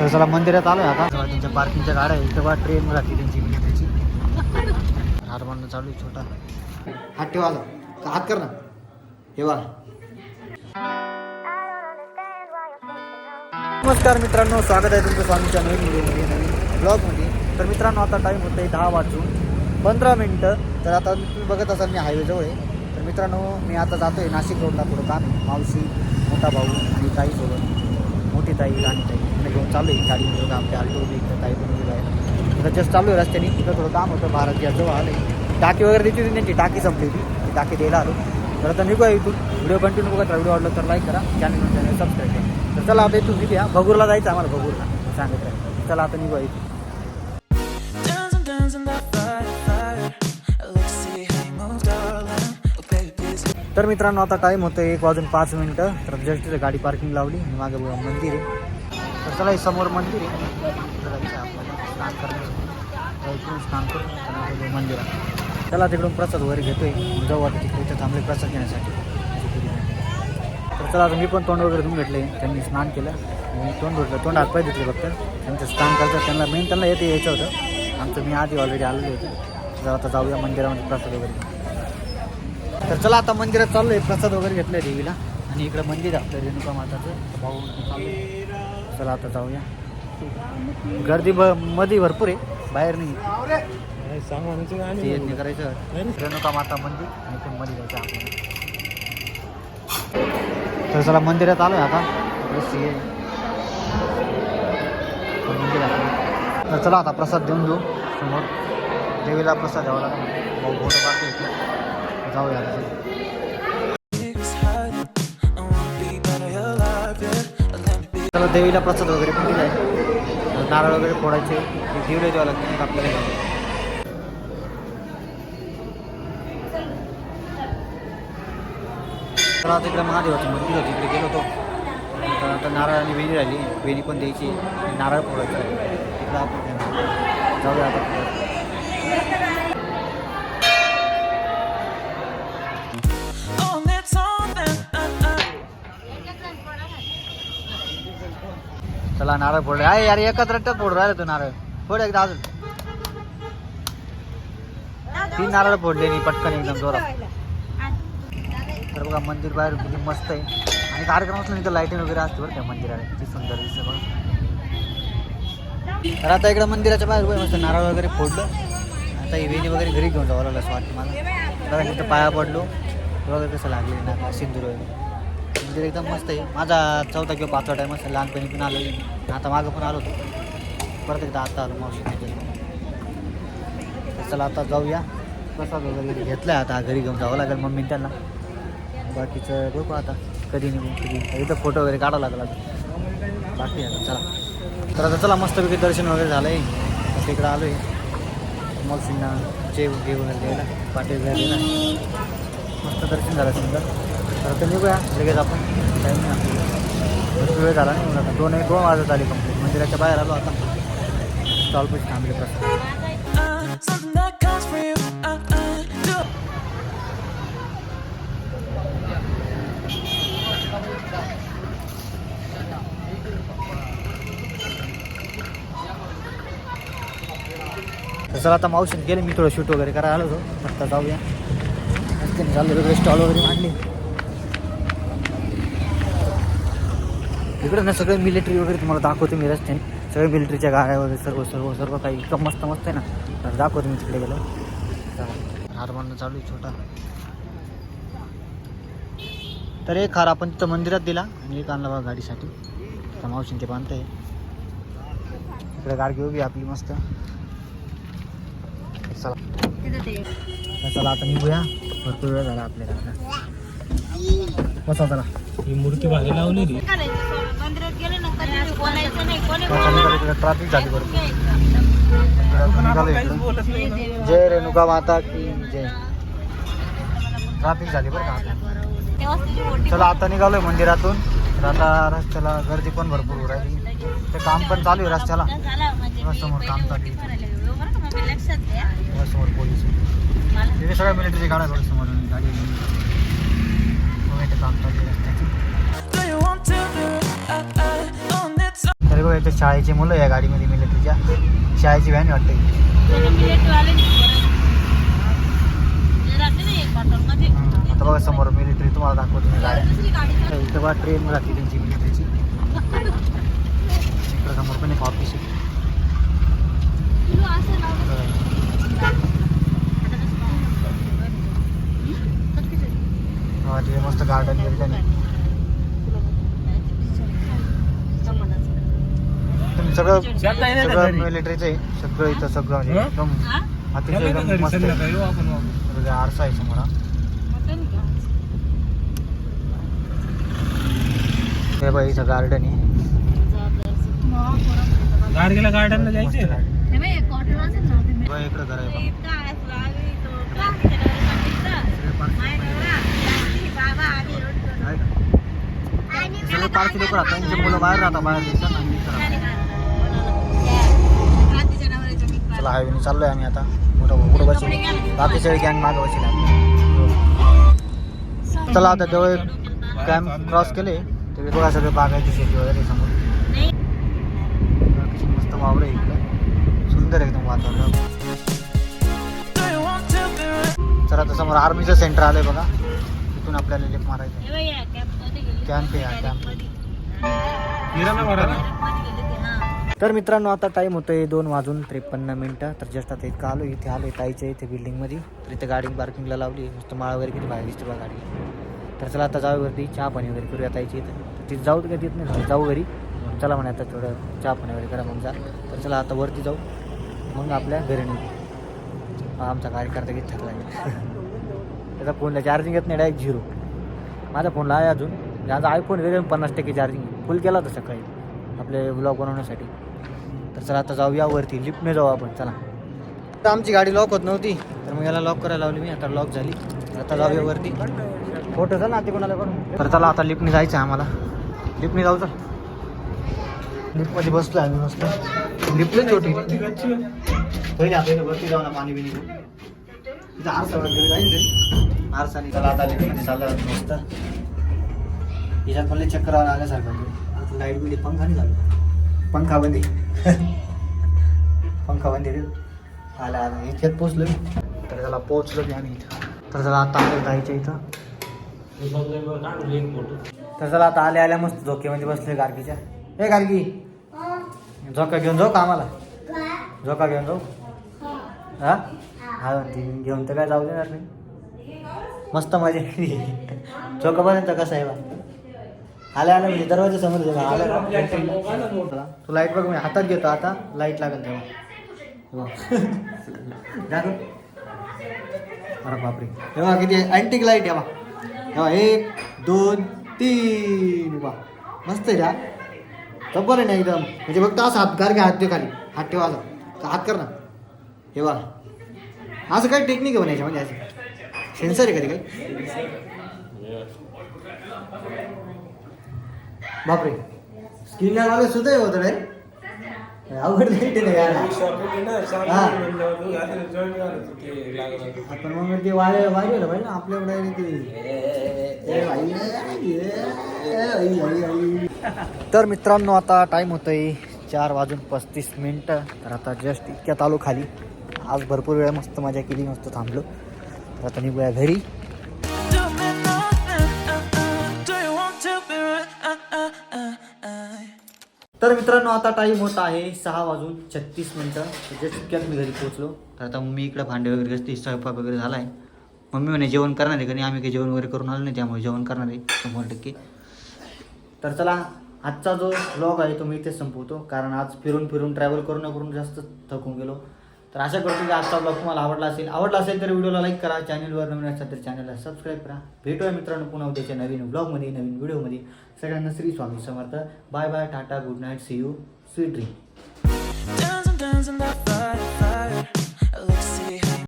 तर चला मंदिरात आलो आता. त्यांच्या पार्किंगच्या गाड्या आहे तेव्हा ट्रेन राहते त्यांची हार मांडणं चालू आहे छोटा. हात ठेवा आला हात कर ना. ठेवा नमस्कार मित्रांनो स्वागत आहे तुमचं स्वामीच्या नवीन व्हिडिओमध्ये नवीन ब्लॉगमध्ये तर मित्रांनो आता टाईम होतं आहे दहा वाजून पंधरा मिनटं. तर आता तुम्ही बघत असाल मी हायवेजवळ आहे. तर मित्रांनो मी आता जातो आहे नाशिक रोडला थोडं काम मावशी मोठा भाऊ आणि काही सोबत मोठी ताई लहानी ताई तिला घेऊन चालू आहे गाडी घेऊन आपल्या आल्टो इथं ताई पण उभी आहे. आता जस्ट चालू आहे रस्त्याने तिथं थोडं काम होतं भारत या जवळ आलं टाकी वगैरे देते होती त्यांची टाकी संपली होती. ती टाकी द्यायला आलो. तर आता निघूया इथून. व्हिडिओ कंटिन्यू बघा व्हिडिओ आवडला तर लाईक करा. चॅनल चॅनल सबस्क्राईब करा. तर चला आता इथून निघूया. भगूरला जायचं आम्हाला भगूरला. सांगत राहील चला आता निघूया इथून. तर मित्रांनो आता टाईम होतं एक वाजून पाच मिनटं. तर जस्ट तिथे गाडी पार्किंग लावली आणि मागे मंदिर आहे. तर चला हे समोर मंदिर आहे. स्नान करणं स्नान करून मंदिर मंदिरात चला तिकडून प्रसाद वगैरे घेतोय. जाऊ आता तिकडे इथं थांबले प्रसाद घेण्यासाठी. तर चला आता मी पण तोंड वगैरे धुवून घेतले त्यांनी स्नान केलं. मी तोंड धुतलं. तोंड हातपाय धुतले फक्त. त्यांचं स्नान करतात. त्यांना मेन त्यांना येते यायचं होतं. आमचं मी आधी ऑलरेडी आलेलो होतो. जर आता जाऊया मंदिरामध्ये प्रसाद वगैरे तर चला आता मंदिरात चाललोय. प्रसाद वगैरे घेतलाय देवीला. आणि इकडं मंदिर आहे आपलं रेणुका माताचं. भाऊ चला आता जाऊया. गर्दी ब मध्ये भरपूर आहे. बाहेर नाही ते करायचं. रेणुका माता मंदिर आणि ते मध्ये जायचं आपल्याला. तर चला मंदिरात आलोय आता. आहे. तर मंदिर आहे. तर चला आता प्रसाद देऊन देऊ समोर. देवीला प्रसाद द्यावा लागेल. भाऊ फोटो जाऊया. त्याला देवीला प्रसाद वगैरे पण दिला आहे नारळ वगैरे फोडायचे. ते देवीला द्यावं लागतं आपल्याला घ्यावं. तर आता इकडे महादेवाचं मंदिर होतं इकडे गेलो होतो. तर आता नारळ आणि वेणी राहिली. वेणी पण द्यायची. नारळ फोडायचं. आहे. इकडं आपण जाऊया आता. चला नारळ फोड आहे यार एकच रट्ट्यात फोड राहिला तू नारळ. फोड एकदा अजून. तीन नारळ फोडले नाही पटकन एकदम जोरात. तर बघा मंदिर बाहेर किती मस्त आहे. आणि कार्यक्रम असला तर लाईटिंग वगैरे असते बरं त्या मंदिराला किती सुंदर दिसतं बघा. तर आता इकडं मंदिराच्या बाहेर मस्त नारळ वगैरे फोडलं. आता ही वगैरे घरी घेऊन जावं लागलं असं वाटतं मला. बघा तिथं पाया पडलो. बघा कसं लागले ना सिंदूर वगैरे. मंदिर एकदम मस्त आहे. माझा चौथा किंवा पाचवा टाईम असेल लहानपणी पण आलो आता मागं पण आलो होतो. परत एकदा आता आलो मावशी तर चला आता जाऊया. प्रसाद वगैरे घेतला आता. घरी घेऊन जावं लागेल मम्मी त्यांना. बाकीचं बघू आता. कधी निघून कधी इथं फोटो वगैरे काढावं लागला बाकी आता चला. तर आता चला मस्तपैकी दर्शन वगैरे झालं आहे आता इकडं आलो आहे मावशींना जेव घे वगैरे द्यायला. पाठी वगैरे द्यायला. मस्त दर्शन झालं सुंदर तर आता निघूया. लगेच आपण टाईम नाही. वेळ झाला नाही आता दोन एक दोन वाजत आले कंप्लीट मंदिराच्या बाहेर आलो आता. स्टॉल पण थांबले तर चला आता मावशीन गेले मी थोडं शूट वगैरे करायला आलो होतो. आता जाऊया. रस्त्याने चाललो वेगळे स्टॉल वगैरे मांडले. इकडं ना सगळं मिलिटरी वगैरे तुम्हाला दाखवतो मी रस्त्याने. सगळ्या मिलिटरीच्या गाड्या वगैरे सर्व सर्व सर्व काही इतकं मस्त मस्त आहे ना. तर दाखवतो मी तिकडे गेलो हार बांधणं चालू आहे छोटा. तर एक हार आपण तिथं मंदिरात दिला आणि एक आणला बघा गाडीसाठी. तर मावशीन ते आहे इकडे गाडगी उभी आपली मस्त. चला चला आता निघूया. भरपूर वेळ झाला आपल्याला. बसा चला. ही मूर्ती भारी लावली ती मंदिरात ट्रॅफिक झाली बरोबर जय रेणुका माता की जय. ट्रॅफिक झाली बरं का चला आता निघालोय मंदिरातून. तर आता रस्त्याला गर्दी पण भरपूर राहिली. ते काम पण चालू आहे रस्त्याला. झाला समोर काम चालू आहे. समोर पोलीस. तिथे सगळ्या मिलिटरी गाड्या समोर गाडी इथे that song. तर हे बघा याच्या शाळेची मुलं या गाडीमध्ये मिलिटरीच्या शाळेची व्हॅन वाटते. आता बघा समोर मिलिटरी तुम्हाला दाखवतो गाडी. इथं बघा ट्रेन राहते त्यांची मिलिटरीची इकडं समोर पण एक ऑफिस आहे तुला असं लावलं. आता कसं हा, तिथे मस्त गार्डन बिर्डन आहे सगळं सगळं? मिलिटरीचं आहे. सगळं इथं सगळं म्हणजे हं? एकदम? अतिशय एकदम मस्त आहे. आरसा आहे समोर हा. हे बघा इथं गार्डन आहे. गाडगेला गार्डनला. हे बाई, बघा इकडं घर सगळे पार्क- लोक राहतात मुलं बाहेर राहतात बाहेर देशात आणि चला हायवेने चाललोय आम्ही आता. मोठं कुठं बसलो बाकी सगळे गँग मागं बसले चला आता जवळ कॅम्प क्रॉस केले. तिकडे वेगवेगळ्या सगळे बागायची शेती वगैरे समोर. मस्त वावर आहे इकडं. सुंदर एकदम वातावरण. चला तर आता समोर आर्मीचं सेंटर आलंय बघा. तिथून आपल्याला लिफ्ट मारायचं हे. कॅम्प आहे हा कॅम्प हा. तर मित्रांनो आता टाईम होतोय दोन वाजून त्रेपन्न मिनटं. तर जस्ट आता इतकं आलो इथे आलो ताईच्या इथे बिल्डिंगमध्ये तर इथे गाडी पार्किंगला लावली. मस्त माळ वगैरे किती बाहेर दिसते गाडी तर चला आता जाऊ वरती. चहा पाणी वगैरे करूया ताईची इथं. तिथे जाऊ का देत नाही. जाऊ घरी. चला म्हणे आता थोडं चहा पाणी वगैरे करा मग जा. तर चला आता वरती जाऊ. मग आपल्या घरी निघू. आमचा कार्यकर्ता किती थकला आहे. त्याचा फोनला चार्जिंग येत नाही डायरेक्ट झिरो माझ्या फोनला आहे अजून. माझा आयफोन वेगळे पन्नास टक्के चार्जिंग फुल केला होता सकाळी. आपले ब्लॉग बनवण्यासाठी. तर चला आता जाऊया वरती. लिफ्टने जाऊ आपण. चला. तर आमची गाडी लॉक होत नव्हती. तर मग याला लॉक करायला लावली मी. आता लॉक झाली. तर आता जाऊया वरती. फोटो चल ना ते कोणाला करून तर चला आता लिफ्टने जायचं आहे आम्हाला. लिफ्टने जाऊ चल. लिफ्टमध्ये बसलो आम्ही मस्त. लिफ्टच छोटी. पहिले आपल्याला वरती जाऊ ना पाणी बिनी घेऊन. तिथं आरसा वगैरे जाईल रे आरसाने चला आता लिफ्टमध्ये चाललं जातं मस्त. याच्यात पण चक्कर आल्यासारखं लाइट बिली पंखा नाही झालं पंखा बंदी पंखा बंदी रे. आला आला. इतक्यात पोचलो मी. तर त्याला पोहोचलो मी आम्ही इथं. तर चला आता आलो जायच्या इथं. तर चला आता आल्या आल्या मस्त झोक्यामध्ये बसले गार्गीच्या. हे गार्गी. झोका घेऊन जाऊ का आम्हाला झोका घेऊन जाऊ? हा? हा म्हणते घेऊन तर काय जाऊ देणार नाही. मस्त मजा केली. झोका कसं आहे बा. आल्या आल्या म्हणजे दरवाजा समोर जेव्हा आल्या तू लाइट बघ मी हातात घेतो आता. लाइट लागेल तेव्हा. अरे बापरे. तेव्हा किती अँटिक लाइट आहे बा. तेव्हा एक दोन तीन. बा. मस्त आहे का जब्बर आहे ना एकदम. म्हणजे फक्त असं हातगार घ्या हात ठेव खाली. हात ठेवा असं. हात कर ना. हे बघा. असं काही टेक्निक आहे म्हणायचं म्हणजे असं. सेन्सर आहे कधी काही? बापरे. स्क्रीन लावलं सुद्धा होत रे अवघड लाइट यार. आपण मग ते वाय वायरलं पाहिजे ना आपल्याकडे ते. तर मित्रांनो आता टाईम होतोय चार वाजून पस्तीस मिनटं. तर आता जस्ट इतक्यात आलो खाली आज भरपूर वेळ मस्त मजा केली मस्त थांबलो. तर आता निघूया घरी. तर मित्रांनो आता टाईम होत आहे सहा वाजून छत्तीस मिनटं. तर जस्ट इतक्यात मी घरी पोहोचलो. तर आता मम्मी इकडे भांडे वगैरे घसते स्वयंपाक वगैरे झाला आहे मम्मी म्हणे जेवण करणार आहे कारण आम्ही काही जेवण वगैरे करून आलो नाही त्यामुळे जेवण करणार आहे शंभर टक्के. तर चला आजचा जो ब्लॉग आहे तो मी इथेच संपवतो. कारण आज फिरून फिरून ट्रॅव्हल करून करून जास्त थकून गेलो. तर आशा करतो की आजचा ब्लॉग तुम्हाला आवडला असेल. आवडला असेल तर व्हिडिओला लाईक करा चॅनलवर नवीन असाल तर चॅनलला सबस्क्राईब करा. भेटूया मित्रांनो पुन्हा उद्याच्या नवीन ब्लॉगमध्ये नवीन व्हिडिओमध्ये सगळ्यांना Shri Swami Samarth. Bye bye tata good night see you sweet dream